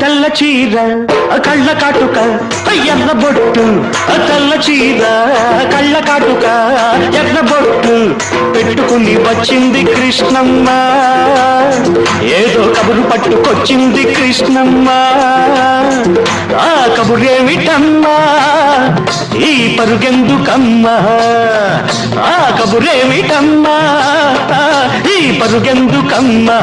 తెల్ల చీర ఆ కళ్ళ కాటుక ఎర్ర బొట్టు ఆ తెల్ల చీర కళ్ళ కాటుక ఎర్ర బొట్టు పెట్టుకుని వచ్చింది కృష్ణమ్మ. ఏదో కబురు పట్టుకొచ్చింది కృష్ణమ్మ. ఆ కబురేమిటమ్మా? ఈ పరుగెందుకమ్మా? ఆ కబురేమిటమ్మా? పరుగెందుకమ్మా?